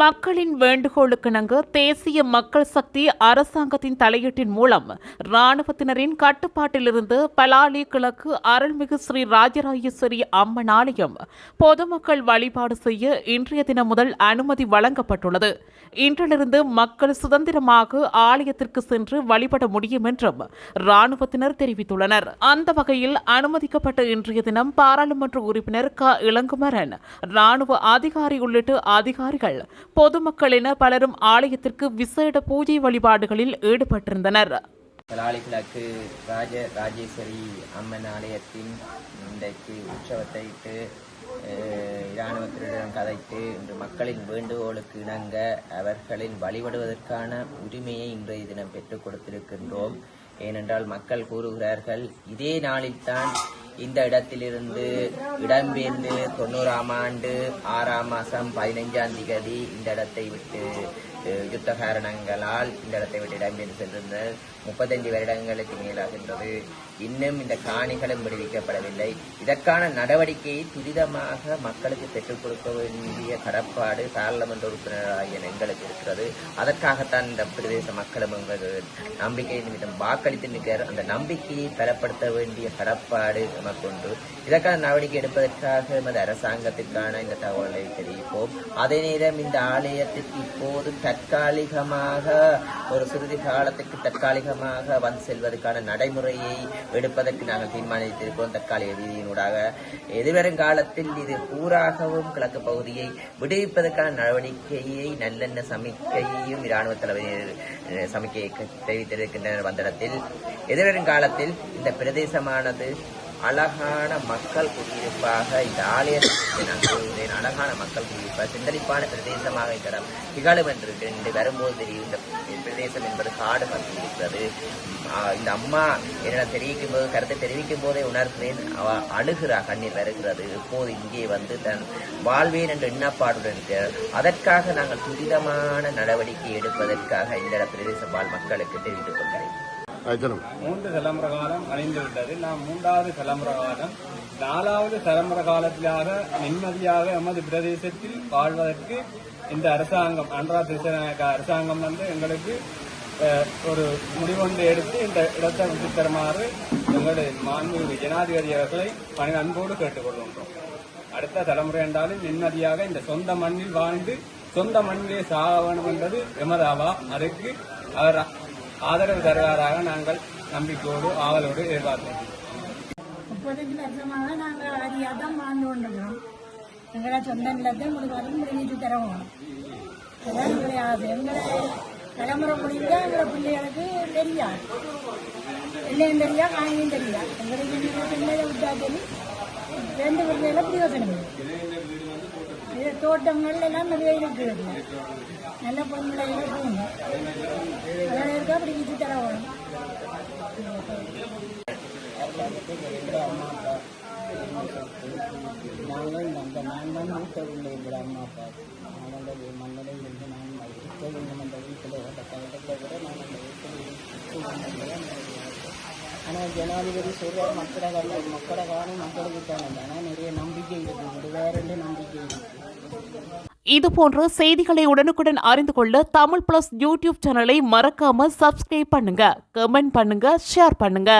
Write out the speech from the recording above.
மக்களின் வேண்டுகோளுக்கிணங்க தேசிய மக்கள் சக்தி அரசாங்கத்தின் தலையீட்டின் மூலம் இராணுவத்தினரின் கட்டுப்பாட்டிலிருந்து பலாலி கிழக்கு அருள்மிகு ஸ்ரீ ராஜராஜேஸ்வரி அம்மன் ஆலயம் பொதுமக்கள் வழிபாடு செய்ய இன்றைய தினம் முதல் அனுமதி வழங்கப்பட்டுள்ளது. இன்றிலிருந்து மக்கள் சுதந்திரமாக ஆலயத்திற்கு சென்று வழிபட முடியும் என்றும் இராணுவத்தினர் தெரிவித்துள்ளனர். அந்த வகையில் அனுமதிக்கப்பட்ட இன்றைய தினம் பாராளுமன்ற உறுப்பினர் க. இளங்குமரன் ராணுவ அதிகாரி உள்ளிட்ட அதிகாரிகள் பொதுமக்கள் என பலரும் ஆலயத்திற்கு விசேட பூஜை வழிபாடுகளில் ஈடுபட்டிருந்தனர். பலாலி கிழக்கு ராஜ ராஜேஸ்வரி அம்மன் ஆலயத்தின் இன்றைக்கு உற்சவத்தை இட்டு இராணுவத்தினரிடம் கதைத்து இன்று மக்களின் வேண்டுகோளுக்கு இணங்க அவர்களின் வழிபடுவதற்கான உரிமையை இன்றைய தினம் பெற்றுக் கொடுத்திருக்கின்றோம். ஏனென்றால் மக்கள் கூறுகிறார்கள் இதே நாளில்தான் இந்த இடத்திலிருந்து இடம்பெயர்ந்து தொண்ணூறாம் ஆண்டு ஆறாம் மாதம் பதினைஞ்சாம் திகதி இந்த இடத்தை விட்டு யுத்த காரணங்களால் இந்த இடத்தை விட்டு இடம்பெயர்ந்து சென்றிருந்த முப்பத்தஞ்சு வருடங்களுக்கு மேலாகின்றது. இன்னும் இந்த காணிகளும் விடுவிக்கப்படவில்லை. இதற்கான நடவடிக்கையை துரிதமாக மக்களுக்கு பெற்றுக் கொடுக்க வேண்டிய கடப்பாடு பாராளுமன்ற உறுப்பினராகிய எங்களுக்கு இருக்கிறது. அதற்காகத்தான் இந்த பிரதேச மக்களும் எங்களது நம்பிக்கை நிமித்தம் வாக்களித்து நிற்கிறார். அந்த நம்பிக்கையை பெறப்படுத்த வேண்டிய கடப்பாடு நமக்குண்டு இதற்கான நடவடிக்கை எடுப்பதற்காக எமது அரசாங்கத்திற்கான இந்த தகவலை தெரிவிப்போம். அதே நேரம் இந்த ஆலயத்திற்கு இப்போது தற்காலிகமாக ஒரு சிறிது காலத்துக்கு தற்காலிகமாக வந்து செல்வதற்கான நடைமுறையை எடுப்பதற்கு நாங்கள் தீர்மானித்திருக்கிறோம். தற்காலிக ரீதியினூடாக. எதிர்வரும் காலத்தில் இது பூராகவும் கிழக்கு பகுதியை விடுவிப்பதற்கான நடவடிக்கையை நல்லெண்ண சமிக்கையையும் இராணுவ தலைவர் அஹ், சமிக்கையை தெரிவித்திருக்கின்றனர். வந்திடத்தில் எதிர்வரும் காலத்தில் இந்த பிரதேசமானது அழகான மக்கள் குடியிருப்பாக இந்த ஆலயத்தை நான் கூறுகிறேன் அழகான மக்கள் குடியிருப்பாக சிந்தளிப்பான பிரதேசமாக இடம் திகழும் என்று இன்று வரும்போது தெரியும். இந்த பிரதேசம் என்பது காடு மத்தி இருக்கிறது. ஆஹ் இந்த அம்மா என்னிடம் தெரிவிக்கும் போது கருத்தை தெரிவிக்கும் போதே உணர்கிறேன். அவ அழுகிறா கண்ணீர் வருகிறது. இப்போது இங்கே வந்து தன் வாழ்வேன் என்ற எண்ணப்பாடுடன் இருக்கிறார் அதற்காக நாங்கள் துரிதமான நடவடிக்கை எடுப்பதற்காக இந்த பிரதேச வாழ் மக்களுக்கு தெரிவித்துக் கொள்கிறேன். மூன்று தலைமுறை காலம் அழிந்து விட்டது. நாம் மூன்றாவது தலைமுறை காலம் நாலாவது தலைமுறை காலத்திலாக நிம்மதியாக எமது பிரதேசத்தில் வாழ்வதற்கு இந்த அரசாங்கம் அன்றா திசநாயக்க அரசாங்கம் வந்து எங்களுக்கு ஒரு முடிவொன்று எடுத்து இந்த இடத்தை விட்டு தருமாறு எங்களுடைய மாண்பு ஜனாதிபதி அவர்களை பணி அன்போடு கேட்டுக்கொள்கின்றோம். அடுத்த தலைமுறை என்றாலும் நிம்மதியாக இந்த சொந்த மண்ணில் வாழ்ந்து சொந்த மண்ணிலே சாக வேண்டும் என்பது எமதாவா அவா அதற்கு அவர் ஆதரவு தருவாராக நாங்கள் நம்பிக்கையோடு ஆவலோடு எதிர்பார்க்கிறோம். முப்பத்தஞ்சு வருஷமாக நாங்கள் அறியாக தான் வாழ்ந்து கொண்டிருக்கிறோம். எங்களை சொந்த நிலத்தை முடிவாரும் முடிஞ்சிட்டு தரவும். அதான் எங்களுடைய ஆசை எங்களை தலைமுறை முடிஞ்சா எங்களை பிள்ளைகளுக்கு தெரியாது இல்லையும் தெரியா காணியும் தெரியா? எங்களுக்கு இந்த பிள்ளைகளை விட்டா சரி? ரெண்டு பிள்ளைகள பிரயோசனம் இது தோட்டங்கள் எல்லாம் நிறைய இருக்குது நல்ல பொண்ணுகளை போகணும் அதனால இருக்கா அப்படி விட்டு தரவும் நாங்கள் அந்த நான் தான் எங்கள் அம்மா அப்பா நாங்கள் இருந்து நான் அந்த வீட்டில் கட்டத்தில் கூட நான் அந்த வீட்டில் ஆனால் ஜனாதிபதி சொல்கிறார் மக்களை காணும் மக்களை காணும் மக்களுக்கு தானே ஆனால் நிறைய நம்பிக்கை இருக்குது வேறு நம்பிக்கை இருக்குது இதுபோன்ற செய்திகளை உடனுக்குடன் அறிந்து கொள்ள தமிழ் பிளஸ் யூடியூப் சேனலை மறக்காம சப்ஸ்கிரைப் பண்ணுங்க. கமெண்ட் பண்ணுங்க ஷேர் பண்ணுங்க.